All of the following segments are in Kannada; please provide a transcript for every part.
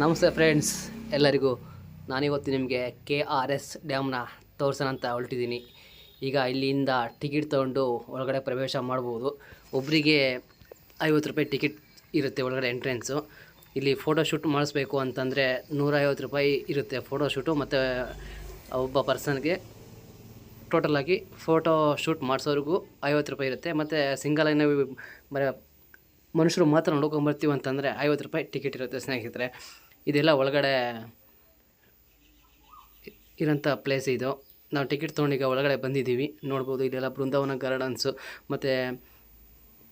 ನಮಸ್ತೆ ಫ್ರೆಂಡ್ಸ್, ಎಲ್ಲರಿಗೂ ನಾನಿವತ್ತು ನಿಮಗೆ ಕೆ ಆರ್ ಎಸ್ ಡ್ಯಾಮ್ನ ತೋರ್ಸೋಣ ಅಂತ ಹೊರಟಿದ್ದೀನಿ. ಈಗ ಇಲ್ಲಿಂದ ಟಿಕೆಟ್ ತೊಗೊಂಡು ಒಳಗಡೆ ಪ್ರವೇಶ ಮಾಡ್ಬೋದು. ಒಬ್ಬರಿಗೆ ಐವತ್ತು ರೂಪಾಯಿ ಟಿಕೆಟ್ ಇರುತ್ತೆ ಒಳಗಡೆ ಎಂಟ್ರೆನ್ಸು. ಇಲ್ಲಿ ಫೋಟೋ ಶೂಟ್ ಮಾಡಿಸ್ಬೇಕು ಅಂತಂದರೆ ನೂರೈವತ್ತು ರೂಪಾಯಿ ಇರುತ್ತೆ ಫೋಟೋ ಶೂಟು, ಮತ್ತು ಒಬ್ಬ ಪರ್ಸನ್ಗೆ ಟೋಟಲಾಗಿ ಫೋಟೋ ಶೂಟ್ ಮಾಡಿಸೋವರೆಗೂ ಐವತ್ತು ರೂಪಾಯಿ ಇರುತ್ತೆ. ಮತ್ತು ಸಿಂಗಲ್ ಏನೋ ಮನುಷ್ಯರು ಮಾತ್ರ ನೋಡ್ಕೊಂಬರ್ತೀವಿ ಅಂತಂದರೆ ಐವತ್ತು ರೂಪಾಯಿ ಟಿಕೆಟ್ ಇರುತ್ತೆ ಸ್ನೇಹಿತರೆ. ಇದೆಲ್ಲ ಒಳಗಡೆ ಇರೋಂಥ ಪ್ಲೇಸ್ ಇದು. ನಾವು ಟಿಕೆಟ್ ತೊಗೊಂಡೀಗ ಒಳಗಡೆ ಬಂದಿದ್ದೀವಿ. ನೋಡ್ಬೋದು ಇದೆಲ್ಲ ಬೃಂದಾವನ ಗಾರ್ಡನ್ಸು ಮತ್ತು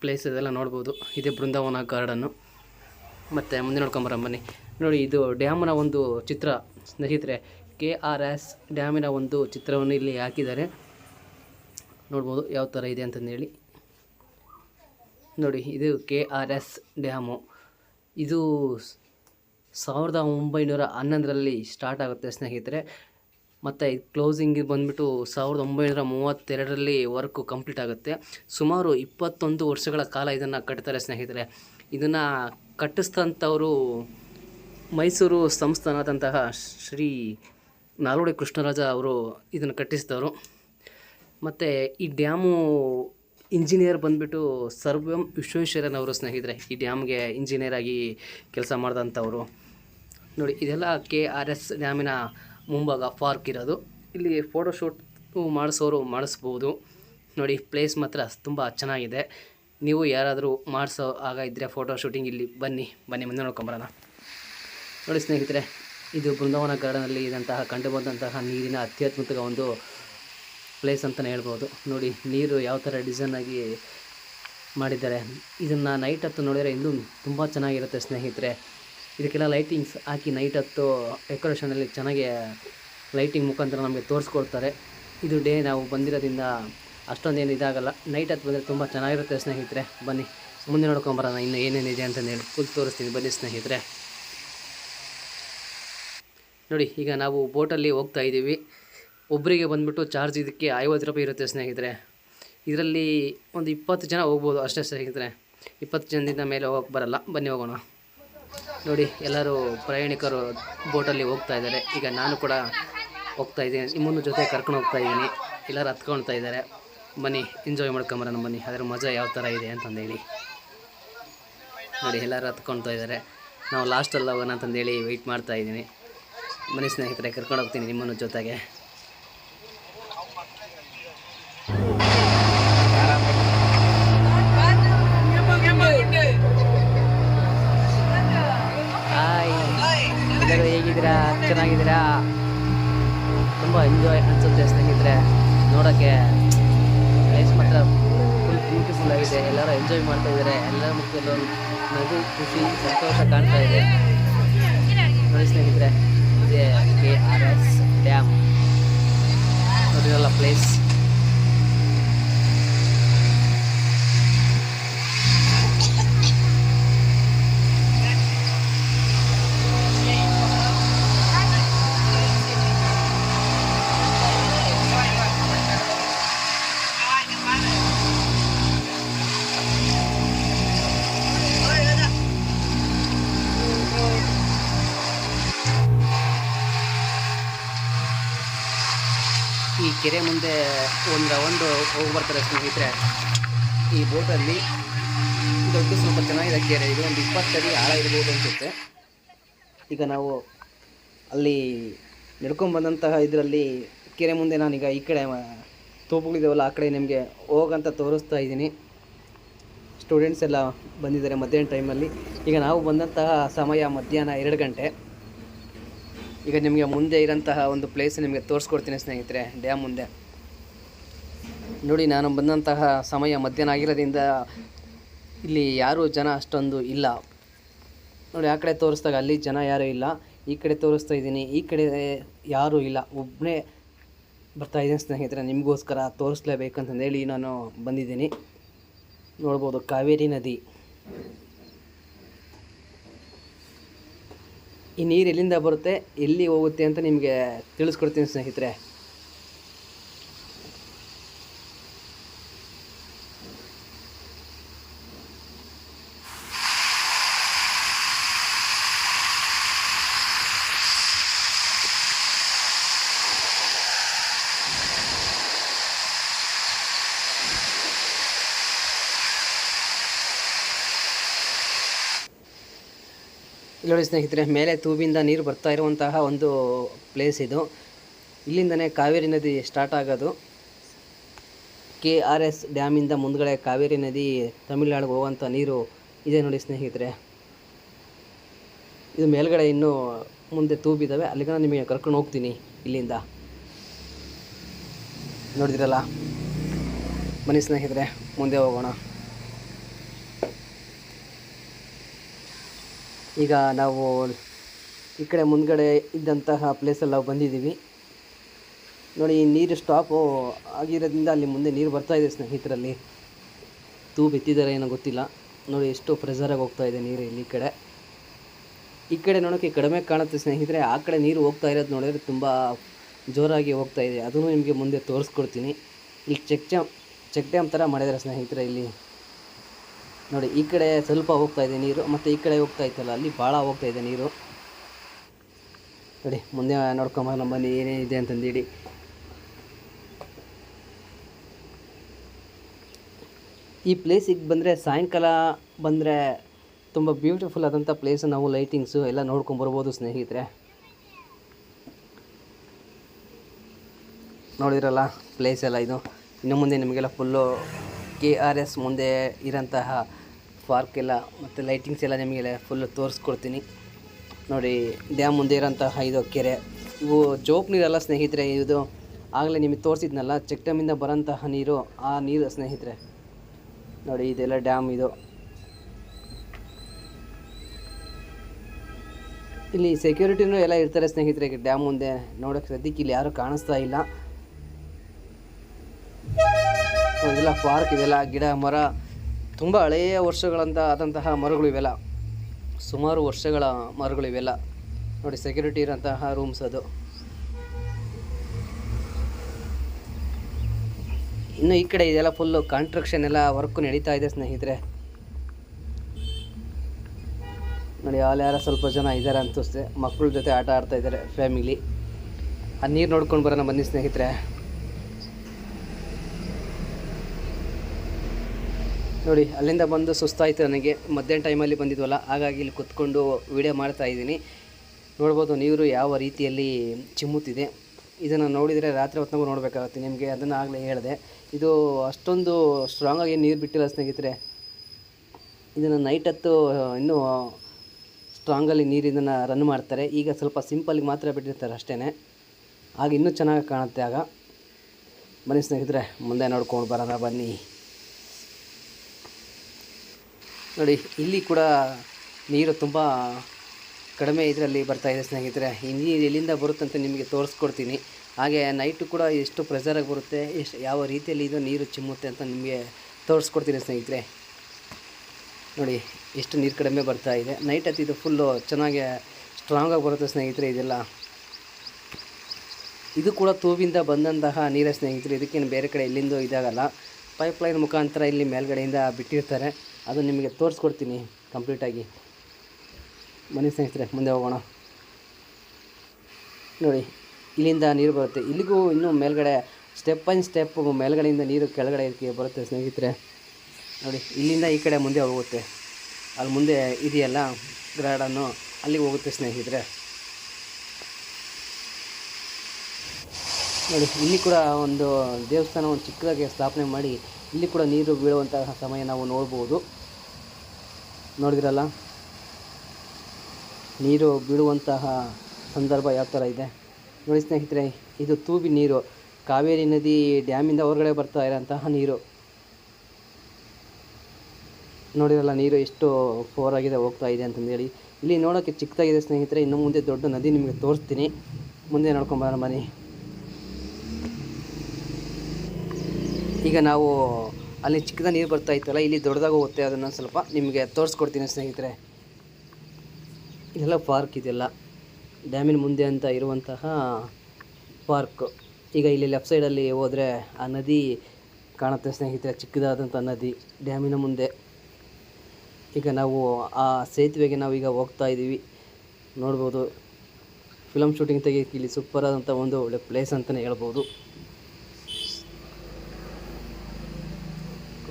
ಪ್ಲೇಸ್ ಇದೆಲ್ಲ ನೋಡ್ಬೋದು. ಇದೆ ಬೃಂದಾವನ ಗಾರ್ಡನ್ನು ಮತ್ತು ಮುಂದೆ ನೋಡ್ಕೊಂಬರೋಣ ಬನ್ನಿ. ನೋಡಿ, ಇದು ಡ್ಯಾಮ್ನ ಒಂದು ಚಿತ್ರ. ಸ್ನೇಹಿತರೆ ಕೆ ಆರ್ ಎಸ್ ಡ್ಯಾಮಿನ ಒಂದು ಚಿತ್ರವನ್ನು ಇಲ್ಲಿ ಹಾಕಿದ್ದಾರೆ. ನೋಡ್ಬೋದು ಯಾವ ಥರ ಇದೆ ಅಂತಂದೇಳಿ ನೋಡಿ, ಇದು ಕೆ ಆರ್ ಎಸ್ ಡ್ಯಾಮು ಇದು ಸಾವಿರದ ಒಂಬೈನೂರ ಹನ್ನೊಂದರಲ್ಲಿ ಸ್ಟಾರ್ಟ್ ಆಗುತ್ತೆ ಸ್ನೇಹಿತರೆ. ಮತ್ತು ಕ್ಲೋಸಿಂಗ್ ಬಂದುಬಿಟ್ಟು ಸಾವಿರದ ಒಂಬೈನೂರ ಮೂವತ್ತೆರಡರಲ್ಲಿ ವರ್ಕು ಕಂಪ್ಲೀಟ್ ಆಗುತ್ತೆ. ಸುಮಾರು ಇಪ್ಪತ್ತೊಂದು ವರ್ಷಗಳ ಕಾಲ ಇದನ್ನು ಕಟ್ತಾರೆ ಸ್ನೇಹಿತರೆ. ಇದನ್ನು ಕಟ್ಟಿಸ್ತಂಥವರು ಮೈಸೂರು ಸಂಸ್ಥಾನದಂತಹ ಶ್ರೀ ನಾಲ್ವಡಿ ಕೃಷ್ಣರಾಜ ಅವರು ಇದನ್ನು ಕಟ್ಟಿಸಿದವರು. ಮತ್ತು ಈ ಡ್ಯಾಮು ಇಂಜಿನಿಯರ್ ಬಂದುಬಿಟ್ಟು ಸರ್ವಂ ವಿಶ್ವೇಶ್ವರನವರು ಸ್ನೇಹಿತರೆ. ಈ ಡ್ಯಾಮ್ಗೆ ಇಂಜಿನಿಯರ್ ಆಗಿ ಕೆಲಸ ಮಾಡಿದಂಥವ್ರು ನೋಡಿ, ಇದೆಲ್ಲ ಕೆ ಆರ್ ಎಸ್ ಡ್ಯಾಮಿನ ಮುಂಭಾಗ ಪಾರ್ಕ್ ಇರೋದು. ಇಲ್ಲಿ ಫೋಟೋಶೂಟ್ ಮಾಡಿಸೋರು ಮಾಡಿಸ್ಬೋದು. ನೋಡಿ, ಪ್ಲೇಸ್ ಮಾತ್ರ ತುಂಬ ಚೆನ್ನಾಗಿದೆ. ನೀವು ಯಾರಾದರೂ ಮಾಡಿಸೋ ಆಗ ಇದ್ದರೆ ಫೋಟೋ ಶೂಟಿಂಗ್ ಇಲ್ಲಿ ಬನ್ನಿ ಬನ್ನಿ ಮುಂದೆ ನೋಡ್ಕೊಂಬರೋಣ. ನೋಡಿ ಸ್ನೇಹಿತರೆ, ಇದು ಬೃಂದಾವನ ಗಾರ್ಡನಲ್ಲಿ ಇದಂತಹ ಕಂಡುಬಂದಂತಹ ನೀರಿನ ಅತ್ಯದ್ಭುತ ಒಂದು ಪ್ಲೇಸ್ ಅಂತಲೇ ಹೇಳ್ಬೋದು. ನೋಡಿ, ನೀರು ಯಾವ ಥರ ಡಿಸೈನ್ ಆಗಿ ಮಾಡಿದ್ದಾರೆ. ಇದನ್ನು ನೈಟ್ ಹೊತ್ತು ನೋಡಿದರೆ ಇನ್ನೂ ತುಂಬ ಚೆನ್ನಾಗಿರುತ್ತೆ ಸ್ನೇಹಿತರೆ. ಇದಕ್ಕೆಲ್ಲ ಲೈಟಿಂಗ್ಸ್ ಹಾಕಿ ನೈಟ್ ಹೊತ್ತು ಡೆಕೋರೇಷನಲ್ಲಿ ಚೆನ್ನಾಗಿ ಲೈಟಿಂಗ್ ಮುಖಾಂತರ ನಮಗೆ ತೋರಿಸ್ಕೊಡ್ತಾರೆ. ಇದು ಡೇ ನಾವು ಬಂದಿರೋದ್ರಿಂದ ಅಷ್ಟೊಂದೇನು ಇದಾಗಲ್ಲ. ನೈಟ್ ಹೊತ್ತು ಬಂದರೆ ತುಂಬ ಚೆನ್ನಾಗಿರುತ್ತೆ ಸ್ನೇಹಿತರೆ. ಬನ್ನಿ, ಮುಂದೆ ನೋಡ್ಕೊಂಬರೋಣ ಇನ್ನು ಏನೇನಿದೆ ಅಂತಂದು ಹೇಳಿ. ಫುಲ್ ತೋರಿಸ್ತೀನಿ ಬನ್ನಿ ಸ್ನೇಹಿತರೆ. ನೋಡಿ, ಈಗ ನಾವು ಬೋಟಲ್ಲಿ ಹೋಗ್ತಾ ಇದ್ದೀವಿ. ಒಬ್ಬರಿಗೆ ಬಂದ್ಬಿಟ್ಟು ಚಾರ್ಜ್ ಇದಕ್ಕೆ ಐವತ್ತು ರೂಪಾಯಿ ಇರುತ್ತೆ ಸ್ನೇಹಿತರೆ. ಇದರಲ್ಲಿ ಒಂದು ಇಪ್ಪತ್ತು ಜನ ಹೋಗ್ಬೋದು ಅಷ್ಟೇ ಸ್ನೇಹಿತರೆ. ಇಪ್ಪತ್ತು ಜನದಿಂದ ಮೇಲೆ ಹೋಗಕ್ಕೆ ಬರಲ್ಲ. ಬನ್ನಿ ಹೋಗೋಣ. ನೋಡಿ, ಎಲ್ಲರೂ ಪ್ರಯಾಣಿಕರು ಬೋಟಲ್ಲಿ ಹೋಗ್ತಾ ಇದ್ದಾರೆ. ಈಗ ನಾನು ಕೂಡ ಹೋಗ್ತಾ ಇದ್ದೀನಿ. ನಿಮ್ಮನ್ನು ಜೊತೆ ಕರ್ಕೊಂಡು ಹೋಗ್ತಾ ಇದ್ದೀನಿ. ಎಲ್ಲರೂ ಹತ್ಕೊಳ್ತಾ ಇದ್ದಾರೆ. ಬನ್ನಿ ಎಂಜಾಯ್ ಮಾಡ್ಕೊಂಬರೋಣ ಬನ್ನಿ. ಅದರ ಮಜಾ ಯಾವ ಥರ ಇದೆ ಅಂತಂದೇಳಿ. ನೋಡಿ, ಎಲ್ಲರೂ ಹತ್ಕೊಳ್ತಾ ಇದ್ದಾರೆ. ನಾವು ಲಾಸ್ಟಲ್ಲಿ ಹೋಗೋಣ ಅಂತಂದೇಳಿ ವೆಯ್ಟ್ ಮಾಡ್ತಾ ಇದ್ದೀನಿ. ಮನೆ ಸ್ನೇಹಿತರೆ, ಕರ್ಕೊಂಡು ಹೋಗ್ತೀನಿ ನಿಮ್ಮನ್ನು ಜೊತೆಗೆ. ಎಲ್ಲರೂ ಹೇಗಿದ್ದೀರಾ? ಚೆನ್ನಾಗಿದ್ದೀರಾ? ತುಂಬ ಎಂಜಾಯ್ ಅನಿಸುತ್ತೆ ಸ್ನೇಹಿತರೆ. ನೋಡೋಕ್ಕೆ ಪ್ಲೇಸ್ ಮಾತ್ರ ಫುಲ್ ಬ್ಯೂಟಿಫುಲ್ ಆಗಿದೆ. ಎಲ್ಲರೂ ಎಂಜಾಯ್ ಮಾಡ್ತಾ ಇದ್ದಾರೆ. ಎಲ್ಲರ ಮುಖದಲ್ಲೂ ನಗು, ಖುಷಿ, ಸಂತೋಷ ಕಾಣ್ತಾ ಇದೆ. ನೋಡಿ ಸ್ನೇಹಿತರೆ, ಇದೆ ಕೆ ಆರ್ ಎಸ್ ಡ್ಯಾಮ್ ನೋಡಿರಲ್ಲ ಪ್ಲೇಸ್ ಕೆರೆ ಮುಂದೆ ಒಂದು ರೌಂಡ್ ಹೋಗಿ ಬರ್ತಾರೆ ಸ್ನೇಹಿತರೆ. ಈ ಬೋಟಲ್ಲಿ ದೊಡ್ಡ ಸ್ವಲ್ಪ ಚೆನ್ನಾಗಿದೆ ಕೆರೆ. ಇದು ಒಂದು ಇಪ್ಪತ್ತಡಿ ಆಳ ಇರ್ಬೋದು ಅನಿಸುತ್ತೆ. ಈಗ ನಾವು ಅಲ್ಲಿ ನಡ್ಕೊಂಡ್ಬಂದಂತಹ ಇದರಲ್ಲಿ ಕೆರೆ ಮುಂದೆ ನಾನೀಗ ಈ ಕಡೆ ತೋಪುಗಳಿದಾವಲ್ಲ, ಆ ಕಡೆ ನಿಮಗೆ ಹೋಗಂತ ತೋರಿಸ್ತಾ ಇದ್ದೀನಿ. ಸ್ಟೂಡೆಂಟ್ಸ್ ಎಲ್ಲ ಬಂದಿದ್ದಾರೆ ಮಧ್ಯಾಹ್ನ ಟೈಮಲ್ಲಿ ಈಗ ನಾವು ಬಂದಂತಹ ಸಮಯ ಮಧ್ಯಾಹ್ನ ಎರಡು ಗಂಟೆ. ಈಗ ನಿಮಗೆ ಮುಂದೆ ಇರೋಂತಹ ಒಂದು ಪ್ಲೇಸ್ ನಿಮಗೆ ತೋರಿಸ್ಕೊಡ್ತೀನಿ ಸ್ನೇಹಿತರೆ ಡ್ಯಾಮ್ ಮುಂದೆ. ನೋಡಿ, ನಾನು ಬಂದಂತಹ ಸಮಯ ಮಧ್ಯಾಹ್ನ ಆಗಿರೋದ್ರಿಂದ ಇಲ್ಲಿ ಯಾರೂ ಜನ ಅಷ್ಟೊಂದು ಇಲ್ಲ. ನೋಡಿ, ಆ ಕಡೆ ತೋರಿಸ್ದಾಗ ಅಲ್ಲಿ ಜನ ಯಾರೂ ಇಲ್ಲ, ಈ ಕಡೆ ತೋರಿಸ್ತಾ ಇದ್ದೀನಿ, ಈ ಕಡೆ ಯಾರೂ ಇಲ್ಲ. ಒಬ್ಬನೇ ಬರ್ತಾ ಇದ್ದೀನಿ ಸ್ನೇಹಿತರೆ, ನಿಮಗೋಸ್ಕರ ತೋರಿಸ್ಲೇಬೇಕಂತಂದೇಳಿ ನಾನು ಬಂದಿದ್ದೀನಿ. ನೋಡ್ಬೋದು, ಕಾವೇರಿ ನದಿ. ಈ ನೀರು ಎಲ್ಲಿಂದ ಬರುತ್ತೆ ಎಲ್ಲಿ ಹೋಗುತ್ತೆ ಅಂತ ನಿಮಗೆ ತಿಳಿಸ್ಕೊಡ್ತೀನಿ ಸ್ನೇಹಿತರೆ. ನೋಡಿ ಸ್ನೇಹಿತರೆ, ಮೇಲೆ ತೂಬಿಂದ ನೀರು ಬರ್ತಾ ಇರುವಂತಹ ಒಂದು ಪ್ಲೇಸ್ ಇದು. ಇಲ್ಲಿಂದನೇ ಕಾವೇರಿ ನದಿ ಸ್ಟಾರ್ಟ್ ಆಗೋದು. ಕೆ ಆರ್ ಎಸ್ ಡ್ಯಾಮಿಂದ ಮುಂದ್ಗಡೆ ಕಾವೇರಿ ನದಿ, ತಮಿಳ್ನಾಡಿಗೆ ಹೋಗುವಂಥ ನೀರು ಇದೆ ನೋಡಿ ಸ್ನೇಹಿತರೆ. ಇದು ಮೇಲ್ಗಡೆ ಇನ್ನೂ ಮುಂದೆ ತೂಬಿದ್ದಾವೆ ಅಲ್ಲಿಗೆ ನಿಮಗೆ ಕರ್ಕೊಂಡು ಹೋಗ್ತೀನಿ ಇಲ್ಲಿಂದ. ನೋಡಿದಿರಲ್ಲ? ಬನ್ನಿ ಸ್ನೇಹಿತರೆ, ಮುಂದೆ ಹೋಗೋಣ. ಈಗ ನಾವು ಈ ಕಡೆ ಮುಂದ್ಗಡೆ ಇದ್ದಂತಹ ಪ್ಲೇಸಲ್ಲಿ ನಾವು ಬಂದಿದ್ದೀವಿ. ನೋಡಿ ನೀರು ಸ್ಟಾಪು ಆಗಿರೋದ್ರಿಂದ ಅಲ್ಲಿ ಮುಂದೆ ನೀರು ಬರ್ತಾ ಇದೆ ಸ್ನೇಹಿತರಲ್ಲಿ. ತೂ ಬಿತ್ತಿದ್ದಾರೆ ಏನೋ ಗೊತ್ತಿಲ್ಲ. ನೋಡಿ, ಎಷ್ಟು ಪ್ರೆಸರಾಗಿ ಹೋಗ್ತಾ ಇದೆ ನೀರು ಇಲ್ಲಿ ಈ ಕಡೆ. ಈ ಕಡೆ ನೋಡೋಕ್ಕೆ ಕಡಿಮೆ ಕಾಣುತ್ತೆ ಸ್ನೇಹಿತರೆ. ಆ ಕಡೆ ನೀರು ಹೋಗ್ತಾ ಇರೋದು ನೋಡಿದ್ರೆ ತುಂಬ ಜೋರಾಗಿ ಹೋಗ್ತಾ ಇದೆ. ಅದನ್ನು ನಿಮಗೆ ಮುಂದೆ ತೋರಿಸ್ಕೊಡ್ತೀನಿ. ಇಲ್ಲಿ ಚೆಕ್ ಚೆಕ್ ಡ್ಯಾಮ್ ಥರ ಮಾಡಿದ್ದಾರೆ ಸ್ನೇಹಿತರೆ ಇಲ್ಲಿ. ನೋಡಿ, ಈ ಕಡೆ ಸ್ವಲ್ಪ ಹೋಗ್ತಾ ಇದೆ ನೀರು, ಮತ್ತು ಈ ಕಡೆ ಹೋಗ್ತಾ ಇತ್ತಲ್ಲ, ಅಲ್ಲಿ ಭಾಳ ಹೋಗ್ತಾ ಇದೆ ನೀರು. ನೋಡಿ, ಮುಂದೆ ನೋಡ್ಕೊಂಬ ಬನ್ನಿ ಏನೇನಿದೆ ಅಂತಂದೇಳಿ. ಈ ಪ್ಲೇಸಿಗೆ ಬಂದರೆ ಸಾಯಂಕಾಲ ಬಂದರೆ ತುಂಬ ಬ್ಯೂಟಿಫುಲ್ ಆದಂಥ ಪ್ಲೇಸ್ ನಾವು ಲೈಟಿಂಗ್ಸು ಎಲ್ಲ ನೋಡ್ಕೊಂಬರ್ಬೋದು ಸ್ನೇಹಿತರೆ. ನೋಡಿದ್ರಲ್ಲ ಪ್ಲೇಸ್ ಎಲ್ಲ ಇದು. ಇನ್ನು ಮುಂದೆ ನಿಮಗೆಲ್ಲ ಫುಲ್ಲು ಕೆ ಆರ್ ಎಸ್ ಮುಂದೆ ಇರೋಂತಹ ಪಾರ್ಕ್ ಎಲ್ಲ ಮತ್ತು ಲೈಟಿಂಗ್ಸ್ ಎಲ್ಲ ನಿಮಗೆಲ್ಲ ಫುಲ್ ತೋರಿಸ್ಕೊಡ್ತೀನಿ. ನೋಡಿ, ಡ್ಯಾಮ್ ಮುಂದೆ ಇರೋಂತಹ ಇದು ಕೆರೆ. ಇವು ಜೋಪ್ ನೀರಲ್ಲ ಸ್ನೇಹಿತರೆ, ಇದು ಆಗಲೇ ನಿಮಗೆ ತೋರಿಸಿದ್ನಲ್ಲ ಚೆಕ್ ಡ್ಯಾಮಿಂದ ಬರೋಂತಹ ನೀರು, ಆ ನೀರು ಸ್ನೇಹಿತರೆ. ನೋಡಿ, ಇದೆಲ್ಲ ಡ್ಯಾಮ್ ಇದು. ಇಲ್ಲಿ ಸೆಕ್ಯೂರಿಟಿನೂ ಎಲ್ಲ ಇರ್ತಾರೆ ಸ್ನೇಹಿತರೆ ಡ್ಯಾಮ್ ಮುಂದೆ ನೋಡೋಕ್ಕೆ ಸದ್ಯಕ್ಕೆ ಇಲ್ಲಿ ಯಾರೂ ಕಾಣಿಸ್ತಾ ಇಲ್ಲ. ಇದೆಲ್ಲ ಪಾರ್ಕ್, ಇದೆಲ್ಲ ಗಿಡ, ಮರ ತುಂಬ ಹಳೆಯ ವರ್ಷಗಳಂತ ಆದಂತಹ ಮರಗಳು ಇವೆಲ್ಲ. ಸುಮಾರು ವರ್ಷಗಳ ಮರಗಳು ಇವೆಲ್ಲ. ನೋಡಿ ಸೆಕ್ಯೂರಿಟಿ ಇರೋಂತಹ ರೂಮ್ಸ್ ಅದು. ಇನ್ನು ಈ ಕಡೆ ಇದೆಲ್ಲ ಫುಲ್ಲು ಕಾಂಟ್ರಕ್ಷನ್ ಎಲ್ಲ ವರ್ಕ್ ನಡೀತಾ ಇದೆ ಸ್ನೇಹಿತರೆ. ನೋಡಿ, ಅಲ್ಲಿ ಯಾರೋ ಸ್ವಲ್ಪ ಜನ ಇದ್ದಾರೆ ಅನಿಸುತ್ತೆ ಮಕ್ಕಳ ಜೊತೆ ಆಟ ಆಡ್ತಾ ಇದ್ದಾರೆ ಫ್ಯಾಮಿಲಿ ಆ ನೀರು ನೋಡ್ಕೊಂಡು ಬರೋಣ ಬನ್ನಿ ಸ್ನೇಹಿತರೆ. ನೋಡಿ, ಅಲ್ಲಿಂದ ಬಂದು ಸುಸ್ತಾಯಿತು ನನಗೆ. ಮಧ್ಯಾಹ್ನ ಟೈಮಲ್ಲಿ ಬಂದಿದ್ವಲ್ಲ, ಹಾಗಾಗಿ ಇಲ್ಲಿ ಕುತ್ಕೊಂಡು ವಿಡಿಯೋ ಮಾಡ್ತಾ ಇದ್ದೀನಿ. ನೋಡ್ಬೋದು ನೀರು ಯಾವ ರೀತಿಯಲ್ಲಿ ಚಿಮ್ಮುತ್ತಿದೆ. ಇದನ್ನು ನೋಡಿದರೆ ರಾತ್ರಿ ಹೊತ್ತು ನೋಡಬೇಕಾಗುತ್ತೆ. ನಿಮಗೆ ಅದನ್ನು ಆಗಲೇ ಹೇಳಿದೆ. ಇದು ಅಷ್ಟೊಂದು ಸ್ಟ್ರಾಂಗಾಗಿ ನೀರು ಬಿಟ್ಟಿಲ್ಲ ಸ್ನೇಹಿತರೆ. ಇದನ್ನು ನೈಟ್ ಹೊತ್ತು, ಇನ್ನೂ ಸ್ಟ್ರಾಂಗಲ್ಲಿ ನೀರು ರನ್ ಮಾಡ್ತಾರೆ. ಈಗ ಸ್ವಲ್ಪ ಸಿಂಪಲ್ಗೆ ಮಾತ್ರ ಬಿಟ್ಟಿರ್ತಾರೆ ಅಷ್ಟೇ ಆಗ ಇನ್ನೂ ಚೆನ್ನಾಗಿ ಕಾಣುತ್ತೆ ಆಗ. ಬನ್ನಿ ಸ್ನೇಹಿತರೆ, ಮುಂದೆ ನೋಡ್ಕೊಂಡು ಬರೋಣ ಬನ್ನಿ. ನೋಡಿ, ಇಲ್ಲಿ ಕೂಡ ನೀರು ತುಂಬ ಕಡಿಮೆ ಇದರಲ್ಲಿ ಬರ್ತಾ ಇದೆ ಸ್ನೇಹಿತರೆ. ಈ ನೀರು ಎಲ್ಲಿಂದ ಬರುತ್ತೆ ಅಂತ ನಿಮಗೆ ತೋರಿಸ್ಕೊಡ್ತೀನಿ. ಹಾಗೆ ನೈಟು ಕೂಡ ಎಷ್ಟು ಪ್ರೆಸರಾಗಿ ಬರುತ್ತೆ, ಎಷ್ಟು ಯಾವ ರೀತಿಯಲ್ಲಿ ಇದು ನೀರು ಚಿಮ್ಮುತ್ತೆ ಅಂತ ನಿಮಗೆ ತೋರಿಸ್ಕೊಡ್ತೀನಿ ಸ್ನೇಹಿತರೆ. ನೋಡಿ, ಎಷ್ಟು ನೀರು ಕಡಿಮೆ ಬರ್ತಾ ಇದೆ. ನೈಟ್ ಅತ್ತಿದ್ದು ಫುಲ್ಲು ಚೆನ್ನಾಗಿ ಸ್ಟ್ರಾಂಗಾಗಿ ಬರುತ್ತೆ ಸ್ನೇಹಿತರೆ ಇದೆಲ್ಲ. ಇದು ಕೂಡ ತೂವಿಂದ ಬಂದಂತಹ ನೀರ ಸ್ನೇಹಿತರೆ. ಇದಕ್ಕೇನು ಬೇರೆ ಕಡೆ ಎಲ್ಲಿಂದೂ ಇದಾಗಲ್ಲ. ಪೈಪ್ಲೈನ್ ಮುಖಾಂತರ ಇಲ್ಲಿ ಮೇಲ್ಗಡೆಯಿಂದ ಬಿಟ್ಟಿರ್ತಾರೆ. ಅದು ನಿಮಗೆ ತೋರಿಸ್ಕೊಡ್ತೀನಿ ಕಂಪ್ಲೀಟಾಗಿ. ಮನೆ ಸ್ನೇಹಿತರೆ, ಮುಂದೆ ಹೋಗೋಣ. ನೋಡಿ, ಇಲ್ಲಿಂದ ನೀರು ಬರುತ್ತೆ. ಇಲ್ಲಿಗೂ ಇನ್ನೂ ಮೇಲ್ಗಡೆ ಸ್ಟೆಪ್ ಬೈ ಸ್ಟೆಪ್ ಮೇಲ್ಗಡೆಯಿಂದ ನೀರು ಕೆಳಗಡೆ ಇದಕ್ಕೆ ಬರುತ್ತೆ ಸ್ನೇಹಿತರೆ. ನೋಡಿ, ಇಲ್ಲಿಂದ ಈ ಕಡೆ ಮುಂದೆ ಹೋಗುತ್ತೆ. ಅಲ್ಲಿ ಮುಂದೆ ಇದೆಯಲ್ಲ, ಗ್ರಾಡನ್ನು, ಅಲ್ಲಿಗೆ ಹೋಗುತ್ತೆ ಸ್ನೇಹಿತರೆ. ನೋಡಿ, ಇಲ್ಲಿ ಕೂಡ ಒಂದು ದೇವಸ್ಥಾನ, ಒಂದು ಚಿಕ್ಕದಾಗಿ ಸ್ಥಾಪನೆ ಮಾಡಿ, ಇಲ್ಲಿ ಕೂಡ ನೀರು ಬೀಳುವಂತಹ ಸಮಯ ನಾವು ನೋಡ್ಬೋದು. ನೋಡಿದ್ರಲ್ಲ? ನೀರು ಬೀಳುವಂತಹ ಸಂದರ್ಭ ಯಾವ ಥರ ಇದೆ? ನೋಡಿ ಸ್ನೇಹಿತರೆ, ಇದು ತೂಬಿ ನೀರು. ಕಾವೇರಿ ನದಿ ಡ್ಯಾಮಿಂದ ಹೊರಗಡೆ ಬರ್ತಾ ಇರೋಂತಹ ನೀರು. ನೋಡಿರಲ್ಲ, ನೀರು ಎಷ್ಟು ಫೋರ್ ಆಗಿದೆ, ಹೋಗ್ತಾ ಇದೆ ಅಂತಂದೇಳಿ ಇಲ್ಲಿ ನೋಡೋಕ್ಕೆ ಚಿಕ್ಕದಾಗಿದೆ ಸ್ನೇಹಿತರೆ, ಇನ್ನು ಮುಂದೆ ದೊಡ್ಡ ನದಿ ನಿಮಗೆ ತೋರಿಸ್ತೀನಿ. ಮುಂದೆ ನೋಡ್ಕೊಂಬರೋಣ ಬನ್ನಿ. ಈಗ ನಾವು ಅಲ್ಲಿ ಚಿಕ್ಕದ ನೀರು ಬರ್ತಾ ಇತ್ತಲ್ಲ, ಇಲ್ಲಿ ದೊಡ್ಡದಾಗ ಹೋಗುತ್ತೆ ಅದನ್ನು ಸ್ವಲ್ಪ ನಿಮಗೆ ತೋರಿಸ್ಕೊಡ್ತೀನಿ ಸ್ನೇಹಿತರೆ. ಇದೆಲ್ಲ ಪಾರ್ಕ್ ಇದೆಲ್ಲ. ಡ್ಯಾಮಿನ ಮುಂದೆ ಅಂತ ಇರುವಂತಹ ಪಾರ್ಕ್. ಈಗ ಇಲ್ಲಿ ಲೆಫ್ಟ್ ಸೈಡಲ್ಲಿ ಹೋದರೆ ಆ ನದಿ ಕಾಣುತ್ತೆ ಸ್ನೇಹಿತರೆ ಚಿಕ್ಕದಾದಂಥ ನದಿ ಡ್ಯಾಮಿನ ಮುಂದೆ. ಈಗ ನಾವು ಆ ಸೇತುವೆಗೆ ನಾವೀಗ ಹೋಗ್ತಾ ಇದ್ದೀವಿ ನೋಡ್ಬೋದು. ಫಿಲಮ್ ಶೂಟಿಂಗ್ ತೆಗಿಯೋಕ್ಕೆ ಇಲ್ಲಿ ಸೂಪರ್ ಆದಂಥ ಒಂದು ಒಳ್ಳೆ ಪ್ಲೇಸ್ ಅಂತಲೇ ಹೇಳ್ಬೋದು.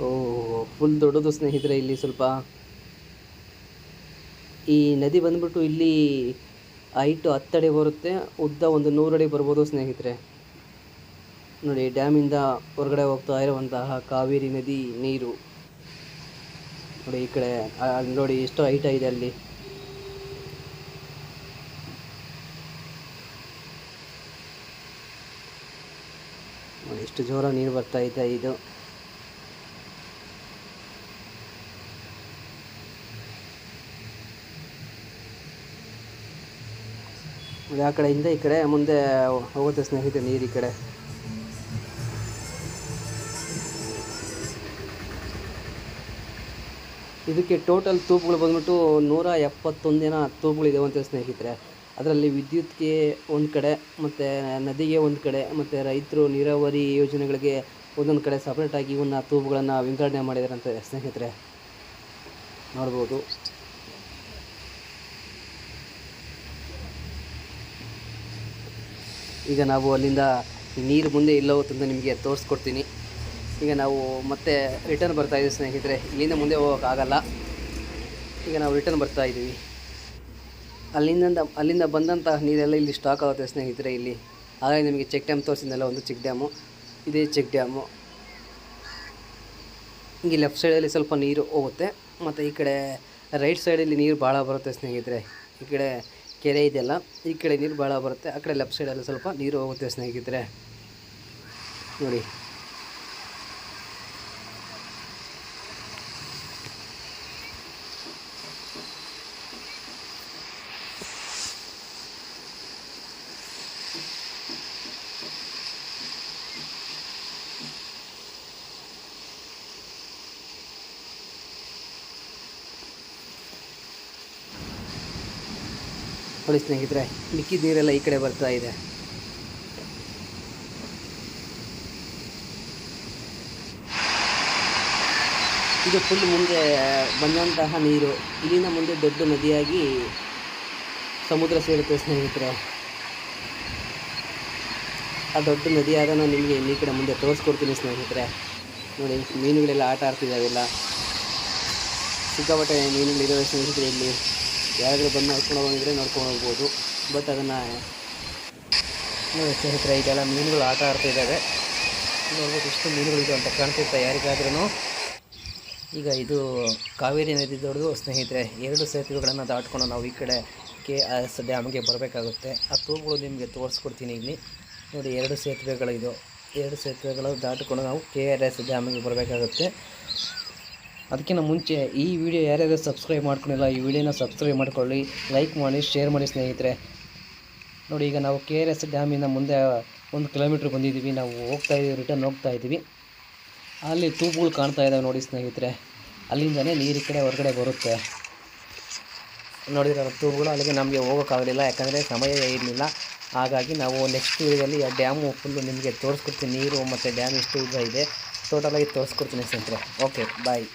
ಓ ಫುಲ್ ದೊಡ್ಡದು ಸ್ನೇಹಿತರೆ, ಇಲ್ಲಿ ಸ್ವಲ್ಪ ಈ ನದಿ ಬಂದ್ಬಿಟ್ಟು ಇಲ್ಲಿ ಹೈಟು ಹತ್ತಡಿ ಬರುತ್ತೆ. ಉದ್ದ ಒಂದು ನೂರಡಿ ಬರ್ಬೋದು ಸ್ನೇಹಿತರೆ. ನೋಡಿ, ಡ್ಯಾಮಿಂದ ಹೊರಗಡೆ ಹೋಗ್ತಾ ಇರುವಂತಹ ಕಾವೇರಿ ನದಿ ನೀರು. ನೋಡಿ, ಈ ಕಡೆ ನೋಡಿ, ಎಷ್ಟು ಹೈಟ ಇದೆ ಅಲ್ಲಿ. ಎಷ್ಟು ಜೋರ ನೀರು ಬರ್ತಾ ಇದೆ ಇದು. ಆ ಕಡೆಯಿಂದ ಈ ಕಡೆ ಮುಂದೆ ಹೋಗುತ್ತೆ ಸ್ನೇಹಿತರೆ ನೀರು ಈ ಕಡೆ. ಇದಕ್ಕೆ ಟೋಟಲ್ ತೂಪುಗಳು ಬಂದ್ಬಿಟ್ಟು ನೂರ ಎಪ್ಪತ್ತೊಂದಿನ ಅಂತ ಸ್ನೇಹಿತರೆ. ಅದರಲ್ಲಿ ವಿದ್ಯುತ್ಗೆ ಒಂದು ಕಡೆ, ಮತ್ತು ನದಿಗೆ ಒಂದು ಕಡೆ, ಮತ್ತು ರೈತರು ನೀರಾವರಿ ಯೋಜನೆಗಳಿಗೆ ಒಂದೊಂದು ಕಡೆ ಸಪ್ರೇಟಾಗಿ ಇವನ್ನ ತೂಪುಗಳನ್ನು ವಿಂಗಡಣೆ ಮಾಡಿದಾರಂತೆ ಸ್ನೇಹಿತರೆ. ನೋಡ್ಬೋದು. ಈಗ ನಾವು ಅಲ್ಲಿಂದ ನೀರು ಮುಂದೆ ಇಲ್ಲ ತಂದು ನಿಮಗೆ ತೋರಿಸ್ಕೊಡ್ತೀನಿ. ಈಗ ನಾವು ಮತ್ತೆ ರಿಟರ್ನ್ ಬರ್ತಾ ಇದ್ದೀವಿ ಸ್ನೇಹಿತರೆ. ಇಲ್ಲಿಂದ ಮುಂದೆ ಹೋಗೋಕ್ಕಾಗಲ್ಲ. ಈಗ ನಾವು ರಿಟರ್ನ್ ಬರ್ತಾ ಇದ್ದೀವಿ. ಅಲ್ಲಿಂದ ಅಲ್ಲಿಂದ ಬಂದಂತಹ ನೀರೆಲ್ಲ ಇಲ್ಲಿ ಸ್ಟಾಕ್ ಆಗುತ್ತೆ ಸ್ನೇಹಿತರೆ ಇಲ್ಲಿ. ಹಾಗಾಗಿ ನಿಮಗೆ ಚೆಕ್ ಡ್ಯಾಮ್ ತೋರಿಸಿದ್ನಲ್ಲ, ಒಂದು ಚೆಕ್ ಡ್ಯಾಮು ಇದೇ ಚೆಕ್ ಡ್ಯಾಮು ಹಿಂಗೆ ಲೆಫ್ಟ್ ಸೈಡಲ್ಲಿ ಸ್ವಲ್ಪ ನೀರು ಹೋಗುತ್ತೆ. ಮತ್ತು ಈ ಕಡೆ ರೈಟ್ ಸೈಡಲ್ಲಿ ನೀರು ಭಾಳ ಬರುತ್ತೆ ಸ್ನೇಹಿತರೆ. ಈ ಕಡೆ ಕೆರೆ ಇದೆಯಲ್ಲ, ಈ ಕಡೆ ನೀರು ಭಾಳ ಬರುತ್ತೆ. ಆ ಕಡೆ ಲೆಫ್ಟ್ ಸೈಡಲ್ಲಿ ಸ್ವಲ್ಪ ನೀರು ಹೋಗುತ್ತೆ ಸ್ನೇಹಿತರೆ. ನೋಡಿ. ನೋಡಿ ಸ್ನೇಹಿತರೆ ಮಿಕ್ಕಿದ ನೀರೆಲ್ಲ ಈ ಕಡೆ ಬರ್ತಾ ಇದೆ. ಇದು ಫುಲ್ ಮುಂದೆ, ಬಂದಂತಹ ನೀರು. ಇಲ್ಲಿನ ಮುಂದೆ ದೊಡ್ಡ ನದಿಯಾಗಿ ಸಮುದ್ರ ಸೇರುತ್ತೆ ಸ್ನೇಹಿತರೆ. ಆ ದೊಡ್ಡ ನದಿಯಾದ ನಾನು ನಿಮಗೆ ಈ ಕಡೆ ಮುಂದೆ ತೋರಿಸ್ಕೊಡ್ತೀನಿ ಸ್ನೇಹಿತರೆ. ನೋಡಿ, ಮೀನುಗಳೆಲ್ಲ ಆಟ ಆಡ್ತಿದ್ದಾವೆಲ್ಲ ಸಿಕ್ಕಾಪಟ್ಟೆ ಮೀನುಗಳಿದ್ದಾವೆ ಸ್ನೇಹಿತರೆ ಇಲ್ಲಿ. ಯಾರಾದರೂ ಬಂದು ನೋಡ್ಕೊಂಡು ಹೋಗಿದ್ರೆ ನೋಡ್ಕೊಂಡು ಹೋಗ್ಬೋದು. ಬಟ್ ಅದನ್ನು ಸ್ನೇಹಿತರೆ ಇದೆಲ್ಲ ಮೀನುಗಳು ಆಟ ಆಡ್ತಾ ಇದ್ದಾವೆ. ನೋಡ್ಬೋದು ಎಷ್ಟು ಮೀನುಗಳಿದೆ ಅಂತ ಕಾಣ್ತಿರ್ತಾ ಯಾರಿಗಾದ್ರೂ ಈಗ ಇದು ಕಾವೇರಿ ನದಿ ದೊಡ್ಡದು ಸ್ನೇಹಿತರೆ, ಎರಡು ಸೇತುವೆಗಳನ್ನು ದಾಟ್ಕೊಂಡು ನಾವು ಈ ಕಡೆ ಕೆ ಆರ್ ಎಸ್ ಡ್ಯಾಮ್ಗೆ ಬರಬೇಕಾಗುತ್ತೆ. ಆ ತೂಗುಗಳು ನಿಮಗೆ ತೋರಿಸ್ಕೊಡ್ತೀನಿ ಇಲ್ಲಿ. ನೋಡಿ, ಎರಡು ಸೇತುವೆಗಳಿದು ಎರಡು ಸೇತುವೆಗಳು ದಾಟಿಕೊಂಡು ನಾವು ಕೆ ಆರ್ ಎಸ್ ಡ್ಯಾಮಿಗೆ ಬರಬೇಕಾಗುತ್ತೆ. ಅದಕ್ಕಿಂತ ಮುಂಚೆ ಈ ವಿಡಿಯೋ ಯಾರ್ಯಾರು ಸಬ್ಸ್ಕ್ರೈಬ್ ಮಾಡ್ಕೊಂಡಿಲ್ಲ, ಈ ವಿಡಿಯೋನ ಸಬ್ಸ್ಕ್ರೈಬ್ ಮಾಡ್ಕೊಳ್ಳಿ ಲೈಕ್ ಮಾಡಿ ಶೇರ್ ಮಾಡಿ ಸ್ನೇಹಿತರೆ. ನೋಡಿ, ಈಗ ನಾವು ಕೆ ಆರ್ ಎಸ್ ಡ್ಯಾಮಿಂದ ಮುಂದೆ ಒಂದು ಕಿಲೋಮೀಟ್ರ್ ಬಂದಿದ್ದೀವಿ. ನಾವು ಹೋಗ್ತಾ ಇದ್ದೀವಿ ರಿಟರ್ನ್ ಹೋಗ್ತಾ ಇದ್ದೀವಿ ಅಲ್ಲಿ ತೂಪುಗಳು ಕಾಣ್ತಾ ಇದ್ದಾವೆ ನೋಡಿ ಸ್ನೇಹಿತರೆ. ಅಲ್ಲಿಂದನೇ ನೀರು ಕಡೆ ಹೊರಗಡೆ ಬರುತ್ತೆ. ನೋಡಿದ್ರೆ ತೂಪುಗಳು ಅಲ್ಲಿಗೆ ನಮಗೆ ಹೋಗೋಕ್ಕಾಗಲಿಲ್ಲ, ಯಾಕಂದರೆ ಸಮಯ ಇರಲಿಲ್ಲ ಹಾಗಾಗಿ ನಾವು ನೆಕ್ಸ್ಟ್ ವೀಡಿಯೋದಲ್ಲಿ ಆ ಡ್ಯಾಮು ಫುಲ್ಲು ನಿಮಗೆ ತೋರಿಸ್ಕೊಡ್ತೀನಿ, ನೀರು ಮತ್ತು ಡ್ಯಾಮ್ ಎಷ್ಟು ಇದೆ. ಟೋಟಲಾಗಿ ತೋರಿಸ್ಕೊಡ್ತೀನಿ ಸ್ನೇಹಿತರೆ. Okay bye